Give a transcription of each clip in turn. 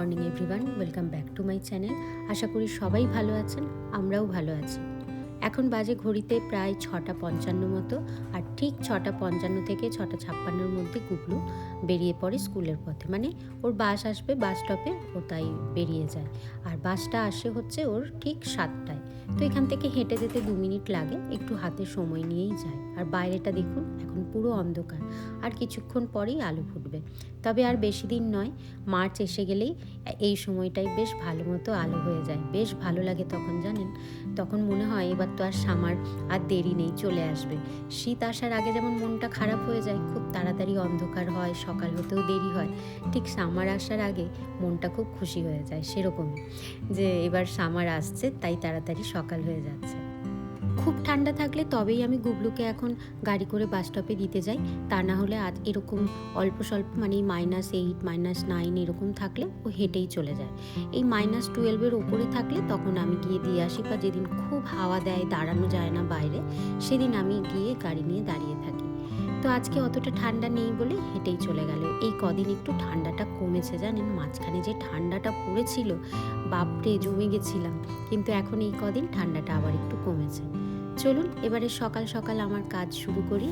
Morning everyone welcome back to my channel আশা করি সবাই ভালো আছেন, আমরাও ভালো আছি। এখন বাজে ঘড়িতে প্রায় ছটা পঞ্চান্ন মতো, আর ঠিক ছটা পঞ্চান্ন থেকে ছটা ছাপ্পান্নর মধ্যে গুবলু বেরিয়ে পড়ে স্কুলের পথে। মানে ওর বাস আসবে, বাস স্টপে ও তাই বেরিয়ে যায়। আর বাসটা আসে হচ্ছে ওর ঠিক সাতটায়। তো এখান থেকে হেঁটে যেতে দু মিনিট লাগে, একটু হাতে সময় নিয়েই যায়। আর বাইরেটা দেখুন পুরো অন্ধকার। আর কিছুক্ষণ পরেই আলো ফুটবে। তবে আর বেশি দিন নয়, মার্চ এসে গেলেই এই সময়টাই বেশ ভালো মতো আলো হয়ে যায়। বেশ ভালো লাগে তখন, জানেন? তখন মনে হয় এবার তো আর সামার আর দেরি নেই, চলে আসবে। শীত আসার আগে যেমন মনটা খারাপ হয়ে যায়, খুব তাড়াতাড়ি অন্ধকার হয়, সকাল হতেও দেরি হয়। ঠিক সামার আসার আগে মনটা খুব খুশি হয়ে যায়, সেরকমই। যে এবার সামার আসছে, তাই তাড়াতাড়ি সকাল হয়ে যাচ্ছে। খুব ঠান্ডা থাকলে তবেই আমি গুবলুকে এখন গাড়ি করে বাস স্টপে দিতে যাই। তা না হলে আজ এরকম অল্প স্বল্প মানে মাইনাস এইট মাইনাস নাইন এরকম থাকলে ও হেঁটেই চলে যায়। এই মাইনাস টুয়েলভের ওপরে থাকলে তখন আমি গিয়ে দিয়ে আসি বা যেদিন খুব হাওয়া দেয়, দাঁড়ানো যায় না বাইরে, সেদিন আমি গিয়ে গাড়ি নিয়ে দাঁড়িয়ে থাকি। তো আজকে অতটা ঠান্ডা নেই বলে হেঁটেই চলে গেল। এই কদিন একটু ঠান্ডাটা কমেছে জানেন? মাঝখানে যে ঠান্ডাটা পড়েছিল, বাপরে জমে গেছিলাম। কিন্তু এখন এই কদিন ঠান্ডাটা আবার একটু কমেছে। চলুন এবারে সকাল সকাল আমার কাজ শুরু করি।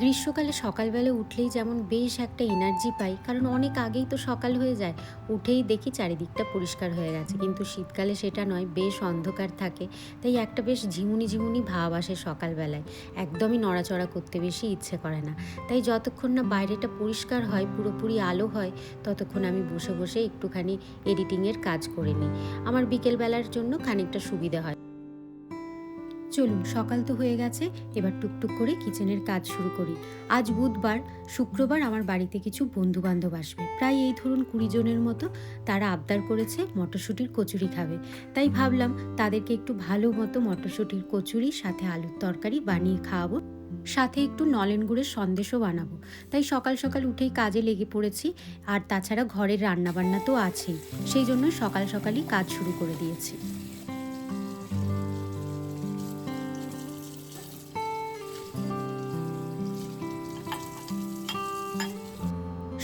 গ্রীষ্মকালে সকালবেলা উঠলেই যেমন বেশ একটা এনার্জি পাই, কারণ অনেক আগেই তো সকাল হয়ে যায়। উঠেই দেখি চারিদিকটা পরিষ্কার হয়ে গেছে, কিন্তু শীতকালে সেটা নয়, বেশ অন্ধকার থাকে, তাই একটা বেশ ঝিমুনি ঝিমুনি ভাব আসে সকালবেলায়। একদমই নড়াচড়া করতে বেশি ইচ্ছে করে না। তাই যতক্ষণ না বাইরেটা পরিষ্কার হয়, পুরোপুরি আলো হয়, ততক্ষণ আমি বসে বসে একটুখানি এডিটিংয়ের কাজ করে নিই। আমার বিকেলবেলার জন্য খানিকটা সুবিধা হয়। চলুন, সকাল তো হয়ে গেছে, এবার টুকটুক করে কিচেনের কাজ শুরু করি। আজ বুধবার, শুক্রবার আমার বাড়িতে কিছু বন্ধু বান্ধব আসবে। প্রায় এই ধরুন কুড়ি জনের মতো তারা আবদার করেছে মটরশুঁটির কচুরি খাবে। তাই ভাবলাম তাদেরকে একটু ভালো মতো মটরশুঁটির কচুরি, সাথে আলুর তরকারি বানিয়ে খাওয়াবো। সাথে একটু নলেন গুড়ের সন্দেশও বানাবো। তাই সকাল সকাল উঠেই কাজে লেগে পড়েছি, আর তাছাড়া ঘরের রান্নাবান্না তো আছেই। সেই জন্য সকাল সকালই কাজ শুরু করে দিয়েছি।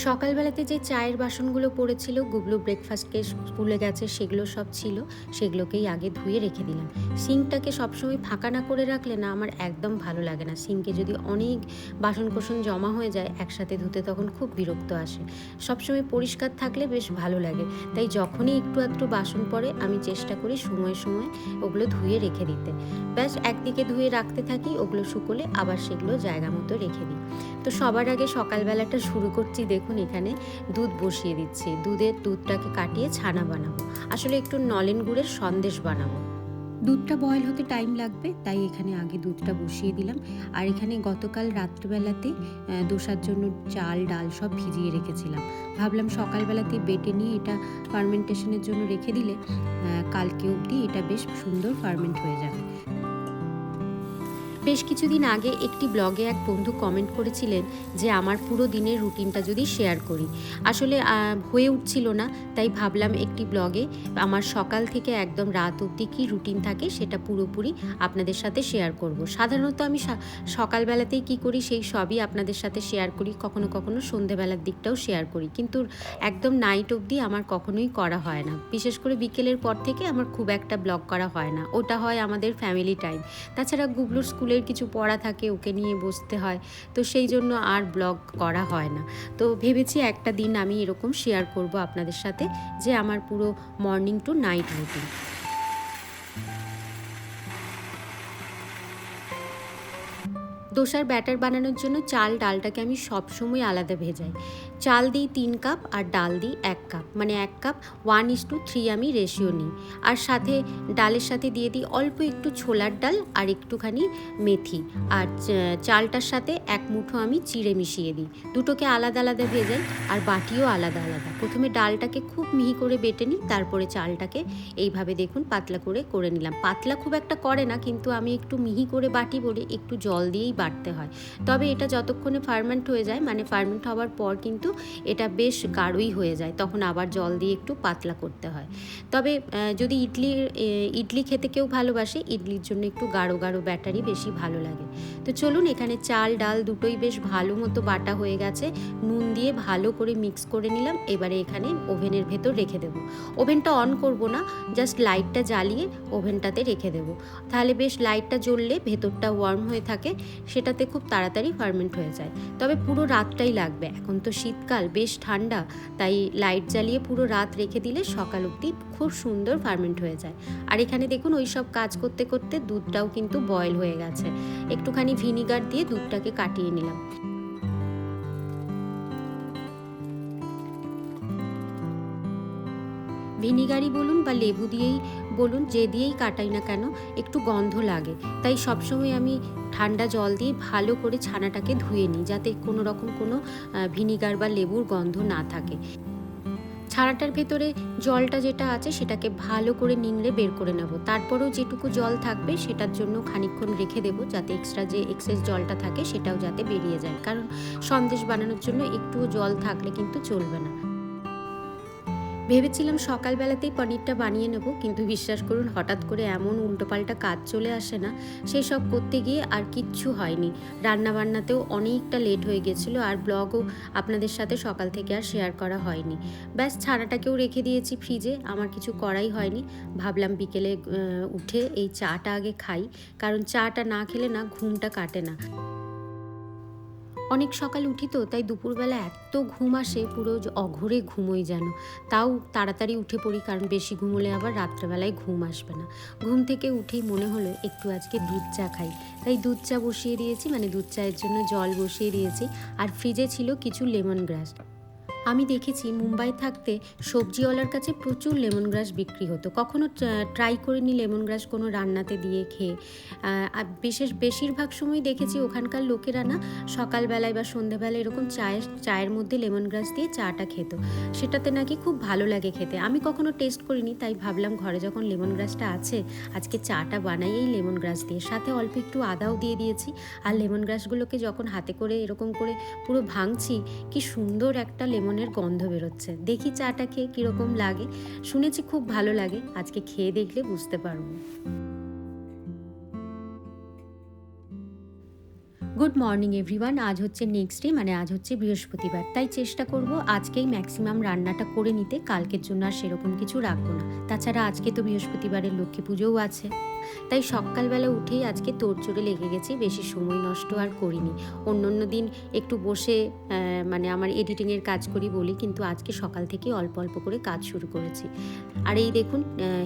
সকালবেলাতে যে চায়ের বাসনগুলো পড়েছিল, গুবলু ব্রেকফাস্টকে স্কুলে গেছে, সেগুলো সব ছিল, সেগুলোকেই আগে ধুয়ে রেখে দিলাম। সিঙ্কটাকে সবসময় ফাঁকা না করে রাখলে না আমার একদম ভালো লাগে না। সিঙ্কে যদি অনেক বাসন কোসন জমা হয়ে যায়, একসাথে ধুতে তখন খুব বিরক্ত আসে। সবসময় পরিষ্কার থাকলে বেশ ভালো লাগে। তাই যখনই একটু একটু বাসন পড়ে, আমি চেষ্টা করি সময় সময় ওগুলো ধুয়ে রেখে দিতে। ব্যাস, একদিকে ধুয়ে রাখতে থাকি, ওগুলো শুকোলে আবার সেগুলো জায়গা মতো রেখে দিই। তো সবার আগে সকালবেলাটা শুরু করছি, দেখুন এখানে দুধ বসিয়ে দিচ্ছি। দুধের দুধটাকে কাটিয়ে ছানা বানাবো। আসলে একটু নলেন গুড়ের সন্দেশ বানাবো। দুধটা বয়েল হতে টাইম লাগবে, তাই এখানে আগে দুধটা বসিয়ে দিলাম। আর এখানে গতকাল রাত্রিবেলাতে দোসার জন্য চাল, ডাল সব ভিজিয়ে রেখেছিলাম। ভাবলাম সকালবেলাতে বেটে নিয়ে এটা ফার্মেন্টেশনের জন্য রেখে দিলে কালকে অবধি এটা বেশ সুন্দর ফার্মেন্ট হয়ে যাবে। বেশ কিছুদিন আগে একটি ব্লগে এক বন্ধু কমেন্ট করেছিলেন যে, আমার পুরো দিনের রুটিনটা যদি শেয়ার করি। আসলে হয়ে উঠছিল না, তাই ভাবলাম একটি ব্লগে আমার সকাল থেকে একদম রাত অবধি কী রুটিন থাকে সেটা পুরোপুরি আপনাদের সাথে শেয়ার করব। সাধারণত আমি সকালবেলাতেই কি করি সেই সবই আপনাদের সাথে শেয়ার করি, কখনো কখনো সন্ধেবেলার দিকটাও শেয়ার করি। কিন্তু একদম নাইট অবধি আমার কখনোই করা হয় না। বিশেষ করে বিকেলের পর থেকে আমার খুব একটা ব্লগ করা হয় না। ওটা হয় আমাদের ফ্যামিলি টাইম তাছাড়া গুগলোর স্কুলে স্কুলের কিছু পড়া থাকে, ওকে নিয়ে বসতে হয়। তো সেই জন্য আর ব্লগ করা হয় না। তো ভেবেছি একটা দিন আমি এরকম শেয়ার করব আপনাদের সাথে যে আমার পুরো মর্নিং টু নাইট রুটিন দোসার ব্যাটার বানানোর জন্য চাল, ডালটাকে আমি সবসময় আলাদা ভেজাই। চাল দিই তিন কাপ আর ডাল দিই এক কাপ। মানে এক cup one is to three আমি রেশিও নিই। আর সাথে ডালের সাথে দিয়ে দিই অল্প একটু ছোলার ডাল আর একটুখানি মেথি। আর চালটার সাথে এক মুঠো আমি চিড়ে মিশিয়ে দিই। দুটোকে আলাদা আলাদা ভেজাই আর বাটিও আলাদা আলাদা। প্রথমে ডালটাকে খুব মিহি করে বেটে নিই, তারপরে চালটাকে এইভাবে দেখুন পাতলা করে করে নিলাম। পাতলা খুব একটা করে না, কিন্তু আমি একটু মিহি করে বাটি বলে একটু জল দিয়েই বাটতে হয়। তবে এটা যতক্ষণে ফার্মেন্ট হয়ে যায় মানে ফার্মেন্ট হওয়ার পর কিন্তু এটা বেশ গাঢ়ই হয়ে যায়, তখন আবার জল দিয়ে একটু পাতলা করতে হয়। তবে যদি ইডলি ইডলি খেতে কেউ ভালোবাসে, ইডলির জন্য একটু গাঢ় গাঢ় ব্যাটারি বেশি ভালো লাগে। তো চলুন, এখানে চাল, ডাল দুটোই বেশ ভালো মতো বাটা হয়ে গেছে। নুন দিয়ে ভালো করে মিক্স করে নিলাম, এবারে এখানে ওভেনের ভেতর রেখে দেবো। ওভেনটা অন করব না, জাস্ট লাইটটা জ্বালিয়ে ওভেনটাতে রেখে দেবো। তাহলে বেশ লাইটটা জ্বললে ভেতরটা ওয়ার্ম হয়ে থাকে, সেটাতে খুব তাড়াতাড়ি ফার্মেন্ট হয়ে যায়। তবে পুরো রাতটাই লাগবে, এখন তো শীতকাল বেশ ঠান্ডা, তাই লাইট জ্বালিয়ে পুরো রাত রেখে দিলে সকাল অবধি খুব সুন্দর ফার্মেন্ট হয়ে যায়। আর এখানে দেখুন ওই সব কাজ করতে করতে দুধটাও কিন্তু বয়েল হয়ে গেছে। একটুখানি ভিনিগার দিয়ে দুধটাকে কাটিয়ে নিলাম। ভিনিগারই বলুন বা লেবু দিয়েই বলুন যে দিয়েই কাটাই না কেন, একটু গন্ধ লাগে। তাই সবসময় আমি ঠান্ডা জল দিয়ে ভালো করে ছানাটাকে ধুয়ে নিই, যাতে কোনো রকম কোনো ভিনিগার বা লেবুর গন্ধ না থাকে। ছানাটার ভেতরে জলটা যেটা আছে সেটাকে ভালো করে নিংড়ে বের করে নেব। তারপরেও যেটুকু জল থাকবে সেটার জন্য খানিকক্ষণ রেখে দেবো, যাতে এক্সট্রা যে এক্সেস জলটা থাকে সেটাও যাতে বেরিয়ে যায়। কারণ সন্দেশ বানানোর জন্য একটুও জল থাকলে কিন্তু চলবে না। ভেবেছিলাম সকালবেলাতেই পনিরটা বানিয়ে নেব, কিন্তু বিশ্বাস করুন, হঠাৎ করে এমন উল্টোপাল্টা কাজ চলে আসে না সেই সব করতে গিয়ে আর কিচ্ছু হয়নি। রান্নাবান্নাতেও অনেকটা লেট হয়ে গেছিল আর ব্লগও আপনাদের সাথে সকাল থেকে আর শেয়ার করা হয়নি। ব্যাস, ছানাটাকেও রেখে দিয়েছি ফ্রিজে আমার কিছু করাই হয়নি। ভাবলাম বিকেলে উঠে এই চাটা আগে খাই, কারণ চাটা না খেলে না ঘুমটা কাটে না। অনেক সকাল উঠি তো, তাই দুপুরবেলা এত ঘুম আসে, পুরো অঘরে ঘুমোই যেন। তাও তাড়াতাড়ি উঠে পড়ি, কারণ বেশি ঘুমোলে আবার রাত্রেবেলায় ঘুম আসবে না। ঘুম থেকে উঠেই মনে হলো একটু আজকে দুধ চা খাই। তাই দুধ চা বসিয়ে দিয়েছি মানে দুধ চায়ের জন্য জল বসিয়ে দিয়েছি, আর ফ্রিজে ছিল কিছু লেমন গ্রাস আমি দেখেছি মুম্বাই থাকতে সবজিওয়ালার কাছে প্রচুর লেমন গ্রাস বিক্রি হতো। কখনো ট্রাই করিনি লেমন গ্রাস কোনো রান্নাতে দিয়ে খেয়ে। আর বিশেষ বেশিরভাগ সময় দেখেছি ওখানকার লোকেরা না সকালবেলায় বা সন্ধেবেলায় এরকম চায়ের চায়ের মধ্যে লেমন গ্রাস দিয়ে চাটা খেত। সেটাতে নাকি খুব ভালো লাগে খেতে। আমি কখনো টেস্ট করিনি, তাই ভাবলাম ঘরে যখন লেমন গ্রাসটা আছে, আজকে চাটা বানাই এই লেমন গ্রাস দিয়ে। সাথে অল্প একটু আদাও দিয়ে দিয়েছি। আর লেমন গ্রাসগুলোকে যখন হাতে করে এরকম করে পুরো ভাঙছি, কি সুন্দর একটা লেমনের গন্ধ বেরোচ্ছে। দেখি চাটা খেয়ে কীরকম লাগে। শুনেছি খুব ভালো লাগে। আজকে খেয়ে দেখলে বুঝতে পারব। গুড মর্নিং এভরিওয়ান আজ হচ্ছে নেক্সট ডে মানে আজ হচ্ছে বৃহস্পতিবার। তাই চেষ্টা করব আজকেই ম্যাক্সিমাম রান্নাটা করে নিতে। কালকের জন্য আর সেরকম কিছু রাখব না। তাছাড়া আজকে তো বৃহস্পতিবারের লক্ষ্মী পুজোও আছে। তাই সকালবেলা উঠেই আজকে তোড়জোড়ে লেগে গেছি, বেশি সময় নষ্ট আর করিনি। অন্য অন্য দিন একটু বসে মানে আমার এডিটিংয়ের কাজ করি বলি, কিন্তু আজকে সকাল থেকে অল্প অল্প করে কাজ শুরু করেছি। আর এই দেখুন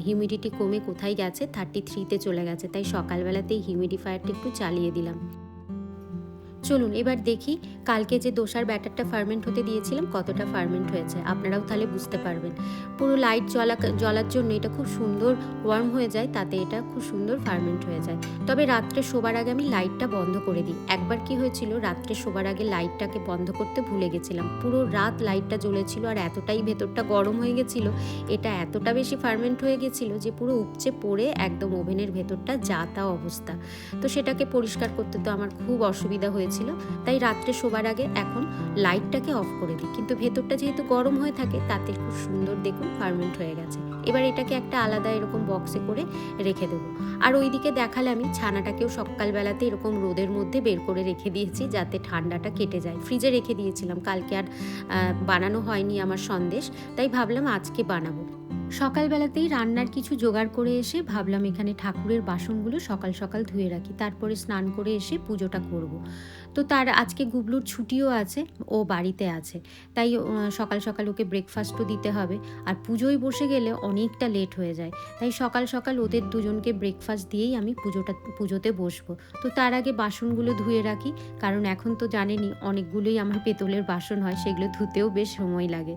হিউমিডিটি কমে কোথায় গেছে? থার্টি থ্রিতে চলে গেছে। তাই সকালবেলাতেই হিউমিডিফায়ারটা একটু চালিয়ে দিলাম। চলুন, এবার দেখি কালকে যে দোসার ব্যাটারটা ফার্মেন্ট হতে দিয়েছিলাম, কতটা ফার্মেন্ট হয়েছে। আপনারাও তাহলে বুঝতে পারবেন। পুরো লাইট জ্বলা, জ্বলার জন্য এটা খুব সুন্দর ওয়ার্ম হয়ে যায়, তাতে এটা খুব সুন্দর ফার্মেন্ট হয়ে যায়। তবে রাত্রে শোবার আগে আমি লাইটটা বন্ধ করে দিই। একবার কি হয়েছিল, রাত্রে শোবার আগে লাইটটাকে বন্ধ করতে ভুলে গেছিলাম। পুরো রাত লাইটটা জ্বলেছিল আর এতটাই ভেতরটা গরম হয়ে গেছিল, এটা এতটা বেশি ফার্মেন্ট হয়ে গেছিল যে পুরো উপচে পড়ে একদম ওভেনের ভেতরটা যা তা অবস্থা। তো সেটাকে পরিষ্কার করতে তো আমার খুব অসুবিধা হয়েছিল, তাই রাত্রে শোবার আগে এখন লাইটটাকে অফ করে দিই। কিন্তু ভেতরটা যেহেতু গরম হয়ে থাকে, তাতে খুব সুন্দর দেখুন ফার্মেন্ট হয়ে গেছে। এবার এটাকে একটা আলাদা এরকম বক্সে করে রেখে দেবো। আর ওইদিকে দেখালে আমি ছানাটাকেও সকালবেলাতে এরকম রোদের মধ্যে বের করে রেখে দিয়েছি, যাতে ঠান্ডাটা কেটে যায়। ফ্রিজে রেখে দিয়েছিলাম। কালকে আর বানানো হয়নি আমার সন্দেশ, তাই ভাবলাম আজকে বানাবো। সকালবেলাতেই রান্নার কিছু জোগাড় করে এসে ভাবলাম এখানে ঠাকুরের বাসনগুলো সকাল সকাল ধুয়ে রাখি, তারপরে স্নান করে এসে পুজোটা করব। তো তার আজকে গুবলুর ছুটিও আছে, ও বাড়িতে আছে, তাই সকাল সকাল ওকে ব্রেকফাস্টও দিতে হবে। আর পুজোয় বসে গেলে অনেকটা লেট হয়ে যায়, তাই সকাল সকাল ওদের দুজনকে ব্রেকফাস্ট দিয়েই আমি পুজোটা, পুজোতে বসবো। তো তার আগে বাসনগুলো ধুয়ে রাখি, কারণ এখন তো জানেনই অনেকগুলোই আমার পেতলের বাসন হয়, সেগুলো ধুতেও বেশ সময় লাগে।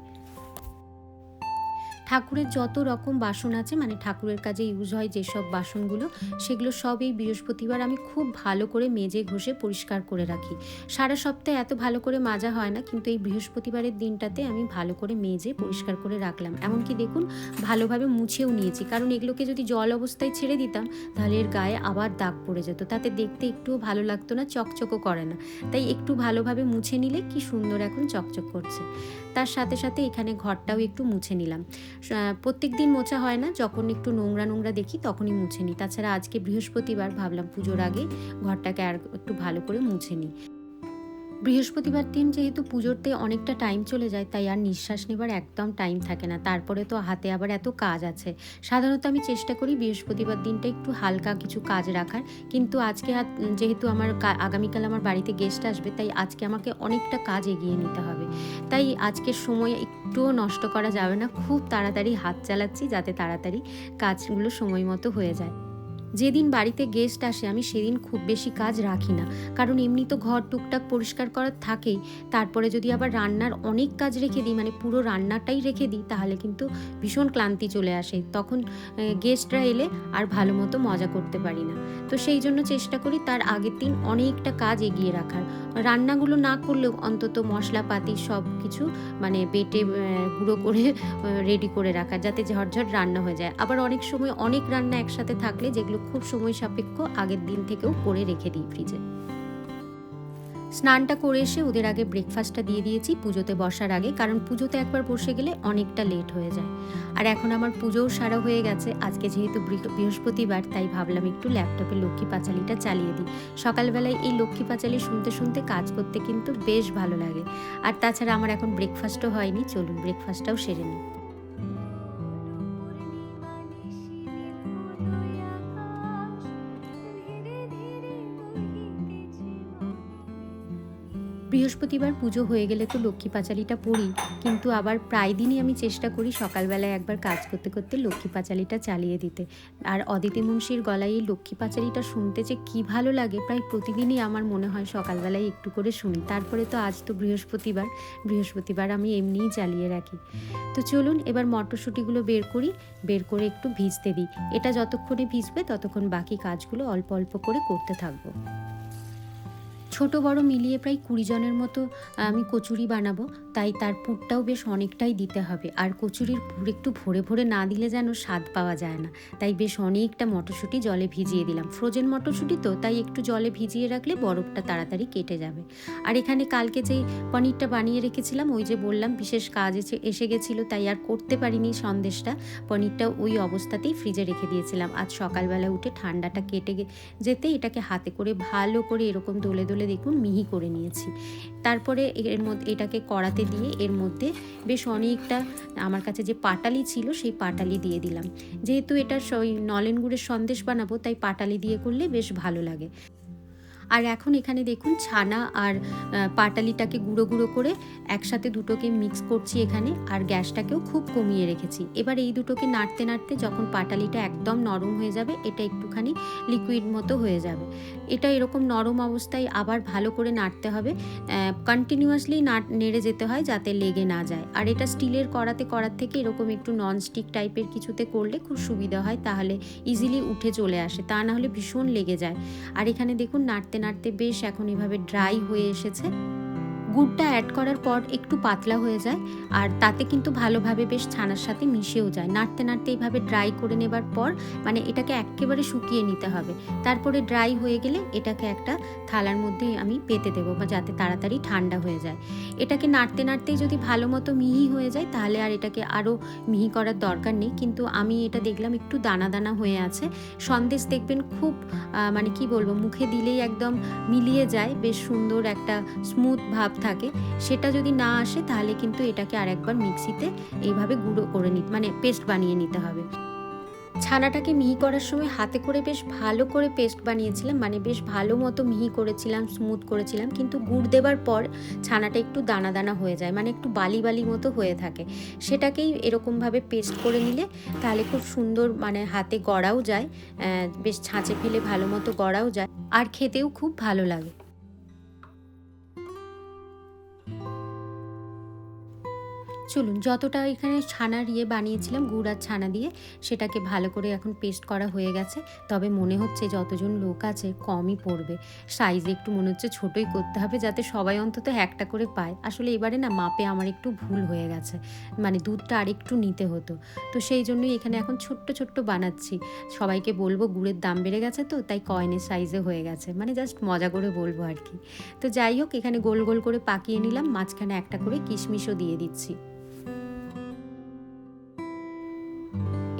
ঠাকুরের যত রকম বাসন আছে মানে ঠাকুরের কাজে ইউজ হয় যেসব বাসনগুলো, সেগুলো সব এই বৃহস্পতিবার আমি খুব ভালো করে মেজে ঘষে পরিষ্কার করে রাখি। সারা সপ্তাহে এত ভালো করে মাজা হয় না, কিন্তু এই বৃহস্পতিবারের দিনটাতে আমি ভালো করে মেজে পরিষ্কার করে রাখলাম। এমনকি দেখুন, ভালোভাবে মুছেও নিয়েছি। কারণ এগুলোকে যদি জল অবস্থায় ছেড়ে দিতাম, তাহলে এর গায়ে আবার দাগ পড়ে যেত। তাতে দেখতে একটুও ভালো লাগতো না, চকচকও করে না। তাই একটু ভালোভাবে মুছে নিলে কি সুন্দর এখন চকচক করছে। তার সাথে সাথে এখানে ঘরটাও একটু মুছে নিলাম। প্রত্যেক দিন মোছা হয় না। যখন একটু নোংরা নোংরা দেখি তখনই মুছে নিই। তাছাড়া আজকে বৃহস্পতিবার ভাবলাম পুজোর আগে ঘরটাকে আর একটু ভালো করে মুছে নিই। বৃহস্পতিবার দিন যেহেতু পুজোরতে অনেকটা টাইম চলে যায়, তাই আর নিঃশ্বাস নেবার একদম টাইম থাকে না। তারপরে তো হাতে আবার এত কাজ আছে। সাধারণত আমি চেষ্টা করি বৃহস্পতিবার দিনটা একটু হালকা কিছু কাজ রাখার। কিন্তু আজকে যেহেতু আমার আগামীকাল আমার বাড়িতে গেস্ট আসবে, তাই আজকে আমাকে অনেকটা কাজ এগিয়ে নিতে হবে। তাই আজকের সময় একটুও নষ্ট করা যাবে না। খুব তাড়াতাড়ি হাত চালাচ্ছি যাতে তাড়াতাড়ি কাজগুলো সময় মতো হয়ে যায়। যেদিন বাড়িতে গেস্ট আসে, আমি সেদিন খুব বেশি কাজ রাখি না। কারণ এমনি তো ঘর টুকটাক পরিষ্কার করার থাকেই। তারপরে যদি আবার রান্নার অনেক কাজ রেখে দিই মানে পুরো রান্নাটাই রেখে দিই, তাহলে কিন্তু ভীষণ ক্লান্তি চলে আসে। তখন গেস্টরা এলে আর ভালো মতো মজা করতে পারি না। তো সেই জন্য চেষ্টা করি তার আগের দিন অনেকটা কাজ এগিয়ে রাখার। রান্নাগুলো না করলেও অন্তত মশলাপাতি সব কিছু মানে বেটে গুঁড়ো করে রেডি করে রাখা যাতে ঝরঝর রান্না হয়ে যায়। আবার অনেক সময় অনেক রান্না একসাথে থাকলে যেগুলো খুব সময় সাপেক্ষ আগের দিন থেকেও করে রেখে দিই ফ্রিজে। স্নানটা করে এসে ওদের আগে ব্রেকফাস্টটা দিয়ে দিয়েছি, পুজোতে বসার আগে, কারণ পুজোতে একবার বসে গেলে অনেকটা লেট হয়ে যায়। আর এখন আমার পুজোও সারা হয়ে গেছে, আজকে যেহেতু বৃহস্পতিবার, তাই ভাবলাম একটু ল্যাপটপে লক্ষ্মী পাঁচালিটা চালিয়ে দিই। সকালবেলায় এই লক্ষ্মী পাঁচালি শুনতে শুনতে কাজ করতে কিন্তু বেশ ভালো লাগে। আর তাছাড়া আমার এখন ব্রেকফাস্টও হয়নি, চলুন ব্রেকফাস্টটাও সেরে নিই। বৃহস্পতিবার পুজো হয়ে গেলে তো লক্ষ্মী পাঁচালিটা পড়ি, কিন্তু আবার প্রায় দিনই আমি চেষ্টা করি সকালবেলায় একবার কাজ করতে করতে লক্ষ্মী পাঁচালিটা চালিয়ে দিতে। আর অদিতি মুন্সির গলায় এই লক্ষ্মী পাঁচালিটা শুনতে যে কী ভালো লাগে, প্রায় প্রতিদিনই আমার মনে হয় সকালবেলায় একটু করে শুনি। তারপরে তো আজ তো বৃহস্পতিবার বৃহস্পতিবার আমি এমনিই চালিয়ে রাখি। তো চলুন এবার মটরশুঁটিগুলো বের করি, বের করে একটু ভিজতে দিই। এটা যতক্ষণে ভিজবে ততক্ষণ বাকি কাজগুলো অল্প অল্প করে করতে থাকব। ছোট বড় মিলিয়ে প্রায় কুড়ি জনের মতো, আমি কচুরি বানাবো, তাই তার পুরটাও বেশ অনেকটাই দিতে হবে। আর কচুরির পুর একটু ভরে ভরে না দিলে যেন স্বাদ পাওয়া যায় না। তাই বেশ অনেকটা মটরশুঁটি জলে ভিজিয়ে দিলাম। ফ্রোজেন মটরশুঁটি তো, তাই একটু জলে ভিজিয়ে রাখলে বরফটা তাড়াতাড়ি কেটে যাবে। আর এখানে কালকে যেই পনিরটা বানিয়ে রেখেছিলাম, ওই যে বললাম, বিশেষ কাজ এসে এসে গেছিল, তাই আর করতে পারিনি সন্দেশটা। পনিরটা ওই অবস্থাতেই ফ্রিজে রেখে দিয়েছিলাম। আজ সকালবেলা উঠে ঠান্ডাটা কেটে যেতে এটাকে হাতে করে ভালো করে এরকম দোলে দোলে দেখুন, মিহি করে নিয়েছি। তারপরে এর মধ্যে এটাকে কড়াতে দিয়ে এর মধ্যে বেশ অনেকটা আমার কাছে যে পাটালি ছিল, সেই পাটালি দিয়ে দিলাম। যেহেতু এটা ওই নলেন গুড়ের সন্দেশ বানাবো, তাই পাটালি দিয়ে করলে বেশ ভালো লাগে। আর এখন এখানে দেখুন ছানা আর পাটালিটাকে গুঁড়ো গুঁড়ো করে একসাথে দুটোকে মিক্স করছি এখানে আর গ্যাসটাকেও খুব কমিয়ে রেখেছি। এবার এই দুটোকে নাড়তে নাড়তে যখন পাটালিটা একদম নরম হয়ে যাবে, এটা একটুখানি লিকুইড মতো হয়ে যাবে। এটা এরকম নরম অবস্থায় আবার ভালো করে নাড়তে হবে। কন্টিনিউয়াসলি নেড়ে যেতে হয় যাতে লেগে না যায়। আর এটা স্টিলের করাতে করার থেকে এরকম একটু ননস্টিক টাইপের কিছুতে করলে খুব সুবিধা হয়, তাহলে ইজিলি উঠে চলে আসে, তা না হলে ভীষণ লেগে যায়। আর এখানে দেখুন নাড়তে নাড়তে বেশ এখন এভাবে ড্রাই হয়ে এসেছে। গুড়টা অ্যাড করার পর একটু পাতলা হয়ে যায়, আর তাতে কিন্তু ভালোভাবে বেশ ছানার সাথে মিশেও যায়। নাড়তে নাড়তে এইভাবে ড্রাই করে নেবার পর মানে এটাকে একেবারে শুকিয়ে নিতে হবে। তারপরে ড্রাই হয়ে গেলে এটাকে একটা থালার মধ্যে আমি পেতে দেবো বা যাতে তাড়াতাড়ি ঠান্ডা হয়ে যায়। এটাকে নাড়তে নাড়তেই যদি ভালো মতো মিহি হয়ে যায় তাহলে আর এটাকে আরও মিহি করার দরকার নেই। কিন্তু আমি এটা দেখলাম একটু দানা দানা হয়ে আছে। সন্দেশ দেখবেন খুব মানে কি বলব, মুখে দিলেই একদম মিলিয়ে যায়। বেশ সুন্দর একটা স্মুথ ভাব থাকে, সেটা যদি না আসে তাহলে কিন্তু এটাকে আরেকবার মিক্সিতে এইভাবে গুঁড়ো করে নিতে মানে পেস্ট বানিয়ে নিতে হবে। ছানাটাকে মিহি করার সময় হাতে করে বেশ ভালো করে পেস্ট বানিয়েছিলাম মানে বেশ ভালো মতো মিহি করেছিলাম, স্মুথ করেছিলাম, কিন্তু গুড় দেবার পর ছানাটা একটু দানা দানা হয়ে যায় মানে একটু বালি বালি মতো হয়ে থাকে। সেটাকেই এরকমভাবে পেস্ট করে নিলে তাহলে খুব সুন্দর মানে হাতে গড়াও যায় বেশ ছাঁচে ফেলে ভালো মতো গড়াও যায়, আর খেতেও খুব ভালো লাগে। চলুন, যতটা এখানে ছানার ইয়ে বানিয়েছিলাম, গুড় আর ছানা দিয়ে, সেটাকে ভালো করে এখন পেস্ট করা হয়ে গেছে। তবে মনে হচ্ছে যতজন লোক আছে, কমই পড়বে। সাইজে একটু মনে হচ্ছে ছোটোই করতে হবে, যাতে সবাই অন্তত একটা করে পায়। আসলে এবারে না, মাপে আমার একটু ভুল হয়ে গেছে। মানে দুধটা আর একটু নিতে হতো। তো সেই জন্যই এখানে এখন ছোট্ট ছোট্ট বানাচ্ছি। সবাইকে বলব, গুড়ের দাম বেড়ে গেছে তো, তাই কয়েনের সাইজে হয়ে গেছে। মানে জাস্ট মজা করে বলব আর কি। তো যাই হোক, এখানে গোল গোল করে পাকিয়ে নিলাম। মাঝখানে একটা করে কিশমিশও দিয়ে দিচ্ছি।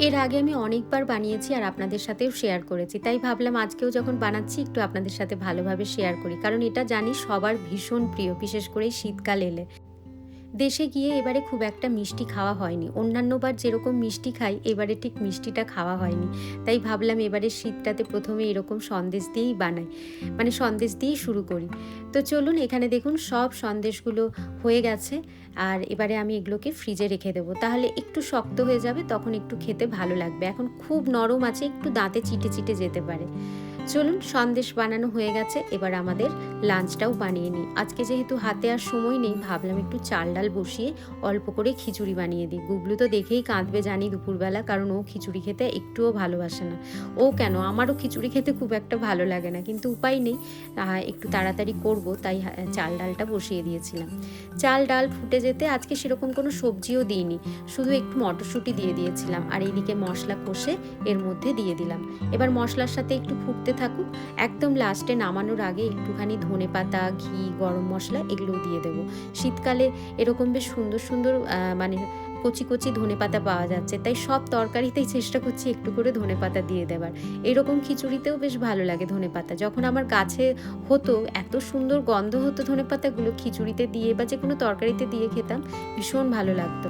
এর আগে আমি অনেকবার বানিয়েছি আর আপনাদের সাথেও শেয়ার করেছি। তাই ভাবলাম আজকেও যখন বানাচ্ছি, একটু আপনাদের সাথে ভালোভাবে শেয়ার করি। কারণ এটা জানি সবার ভীষণ প্রিয়, বিশেষ করে শীতকাল এলে। দেশে গিয়ে এবারে খুব একটা মিষ্টি খাওয়া হয়নি। অন্যান্যবার যেরকম মিষ্টি খাই, এবারে ঠিক মিষ্টিটা খাওয়া হয়নি। তাই ভাবলাম এবারে শীতটাতে প্রথমে এরকম সন্দেশ দিয়েই বানাই। মানে সন্দেশ দিয়েই শুরু করি। তো চলুন এখানে দেখুন সব সন্দেশগুলো হয়ে গেছে। আর এবারে আমি এগুলোকে ফ্রিজে রেখে দেবো। তাহলে একটু শক্ত হয়ে যাবে, তখন একটু খেতে ভালো লাগবে। এখন খুব নরম আছে, একটু দাঁতে চিটে চিটে যেতে পারে। চলুন সন্দেশ বানানো হয়ে গেছে, এবার আমাদের লাঞ্চটাও বানিয়ে নিই। আজকে যেহেতু হাতে আর সময় নেই, ভাবলাম একটু চাল ডাল বসিয়ে অল্প করে খিচুড়ি বানিয়ে দিই। গুবলু তো দেখেই কাঁদবে জানি দুপুরবেলা, কারণ ও খিচুড়ি খেতে একটুও ভালোবাসে না। ও কেন? আমারও খিচুড়ি খেতে খুব একটা ভালো লাগে না, কিন্তু উপায় নেই। একটু তাড়াতাড়ি করব, তাই চাল ডালটা বসিয়ে দিয়েছিলাম। চাল ডাল ফুটে যেতে আজকে সেরকম কোনো সবজিও দিইনি, শুধু একটু মটরশুঁটি দিয়ে দিয়েছিলাম। আর এইদিকে মশলা কষে এর মধ্যে দিয়ে দিলাম। এবার মশলার সাথে একটু ফুটতে থাকুক, একদম লাস্টে নামানোর আগে একটুখানি ধনে পাতা, ঘি, গরম মশলা এগুলোও দিয়ে দেবো। শীতকালে এরকম বেশ সুন্দর সুন্দর মানে কচি কচি ধনে পাতা পাওয়া যাচ্ছে, তাই সব তরকারিতেই চেষ্টা করছি একটু করে ধনে পাতা দিয়ে দেওয়ার এরকম খিচুড়িতেও বেশ ভালো লাগে ধনে পাতা। যখন আমার গাছে হতো, এত সুন্দর গন্ধ হতো ধনে পাতাগুলো খিচুড়িতে দিয়ে বা যে কোনো তরকারিতে দিয়ে খেতাম, ভীষণ ভালো লাগতো।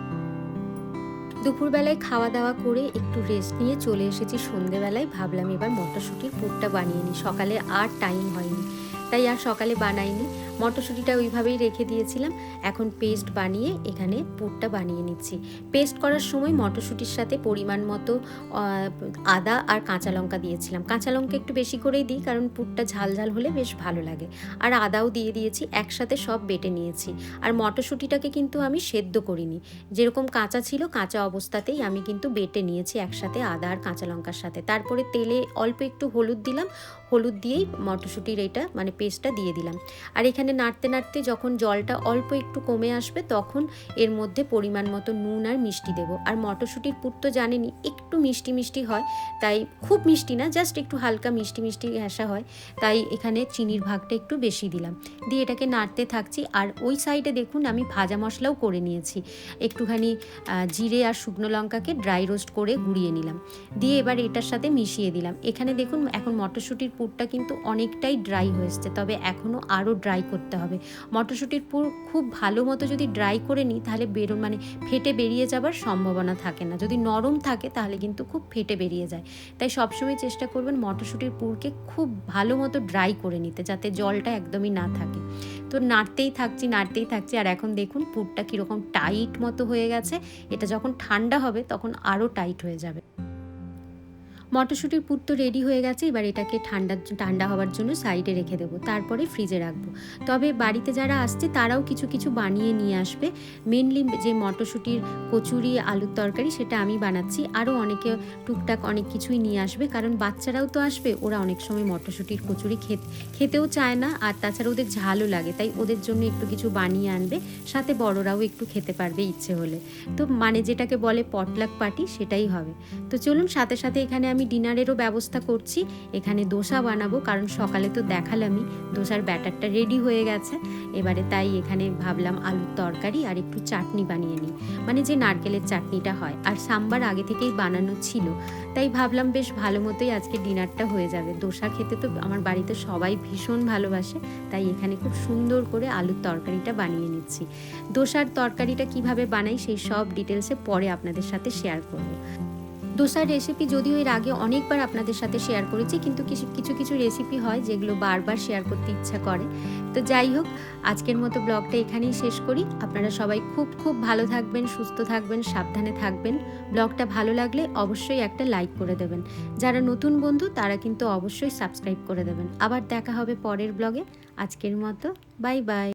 দুপুরবেলায় খাওয়া দাওয়া করে একটু রেস্ট নিয়ে চলে এসেছি। সন্ধেবেলায় ভাবলাম এবার মটরশুঁটির পুরটা বানিয়ে নিই। সকালে আর টাইম হয়নি। তাই আর সকালে বানাইনি। মটরশুঁটিটা ওইভাবেই রেখে দিয়েছিলাম। এখন পেস্ট বানিয়ে এখানে পুরটা বানিয়ে নিচ্ছি। পেস্ট করার সময় মটরশুঁটির সাথে পরিমাণ মতো আদা আর কাঁচা লঙ্কা দিয়েছিলাম। কাঁচা লঙ্কা একটু বেশি করেই দিই, কারণ পুরটা ঝাল ঝাল হলে বেশ ভালো লাগে। আর আদাও দিয়ে দিয়েছি, একসাথে সব বেটে নিয়েছি। আর মটরশুঁটিটাকে কিন্তু আমি সেদ্ধ করিনি। যেরকম কাঁচা ছিল, কাঁচা অবস্থাতেই আমি কিন্তু বেটে নিয়েছি একসাথে আদা আর কাঁচা লঙ্কার সাথে। তারপরে তেলে অল্প একটু হলুদ দিলাম হলুদ দিয়েই মটরশুঁটির এটা মানে পেস্টটা দিয়ে দিলাম। আর এখানে নাড়তে নাড়তে যখন জলটা অল্প একটু কমে আসবে, তখন এর মধ্যে পরিমাণ মতো নুন আর মিষ্টি দেবো। আর মটরশুঁটির পুর তো জানেনই, একটু মিষ্টি মিষ্টি হয়, তাই খুব মিষ্টি না, জাস্ট একটু হালকা মিষ্টি মিষ্টি ঘেঁষা হয়, তাই এখানে চিনির ভাগটা একটু বেশি দিলাম। দিয়ে এটাকে নাড়তে থাকছি, আর ওই সাইডে দেখুন আমি ভাজা মশলাও করে নিয়েছি। একটুখানি জিরে আর শুকনো লঙ্কাকে ড্রাই রোস্ট করে গুঁড়িয়ে নিলাম। দিয়ে এবার এটার সাথে মিশিয়ে দিলাম। এখানে দেখুন, এখন মটরশুঁটির পুরটা কিন্তু অনেকটাই ড্রাই হয়েছে তবে এখনও আরও ড্রাই করতে হবে। মটরশুঁটির পুর খুব ভালো মতো যদি ড্রাই করে নিই, তাহলে বেরো মানে ফেটে বেরিয়ে যাবার সম্ভাবনা থাকে না। যদি নরম থাকে, তাহলে কিন্তু খুব ফেটে বেরিয়ে যায়। তাই সবসময় চেষ্টা করবেন মটরশুঁটির পুরকে খুব ভালো মতো ড্রাই করে নিতে, যাতে জলটা একদমই না থাকে। তো নাড়তেই থাকছি নাড়তেই থাকছি, আর এখন দেখুন পুরটা কীরকম টাইট মতো হয়ে গেছে। এটা যখন ঠান্ডা হবে, তখন আরও টাইট হয়ে যাবে। মটরশুঁটির পুর তো রেডি হয়ে গেছে, এবার এটাকে ঠান্ডা ঠান্ডা হওয়ার জন্য সাইডে রেখে দেবো, তারপরে ফ্রিজে রাখব। তবে বাড়িতে যারা আসছে, তারাও কিছু কিছু বানিয়ে নিয়ে আসবে। মেনলি যে মটরশুঁটির কচুরি, আলুর তরকারি, সেটা আমি বানাচ্ছি। আরও অনেকে টুকটাক অনেক কিছুই নিয়ে আসবে, কারণ বাচ্চারাও তো আসবে, ওরা অনেক সময় মটরশুঁটির কচুরি খেত, খেতেও চায় না, আর তাছাড়া ওদের ঝালও লাগে, তাই ওদের জন্য একটু কিছু বানিয়ে আনবে, সাথে বড়রাও একটু খেতে পারবে ইচ্ছে হলে। তো মানে যেটাকে বলে পটলাক পার্টি সেটাই হবে। তো চলুন, সাথে সাথে এখানে আমি আমি ডিনারেরও ব্যবস্থা করছি। এখানে দোসা বানাবো, কারণ সকালে তো দেখালামই। দোসার ব্যাটারটা রেডি হয়ে গেছে। এবারে তাই এখানে ভাবলাম আলুর তরকারি আর একটু চাটনি বানিয়ে নিই। মানে যে নারকেলের চাটনিটা হয়। আর সাম্বার আগে থেকেই বানানো ছিল। তাই ভাবলাম বেশ ভালো মতোই আজকে ডিনারটা হয়ে যাবে। দোসা খেতে তো আমার বাড়িতে সবাই ভীষণ ভালোবাসে। তাই এখানে খুব সুন্দর করে আলুর তরকারিটা বানিয়ে নিচ্ছি। দোসার তরকারিটা কীভাবে বানাই সেই সব ডিটেলসে পরে আপনাদের সাথে শেয়ার করব। দোসার রেসিপি যদিও এর আগে অনেকবার আপনাদের সাথে শেয়ার করেছি, কিন্তু কিছু কিছু রেসিপি হয় যেগুলো বারবার শেয়ার করতে ইচ্ছা করে। তো যাই হোক, আজকের মতো ব্লগটা এখানেই শেষ করি। আপনারা সবাই খুব খুব ভালো থাকবেন, সুস্থ থাকবেন, সাবধানে থাকবেন। ব্লগটা ভালো লাগলে অবশ্যই একটা লাইক করে দেবেন। যারা নতুন বন্ধু, তারা কিন্তু অবশ্যই সাবস্ক্রাইব করে দেবেন। আবার দেখা হবে পরের ব্লগে আজকের মতো বাই বাই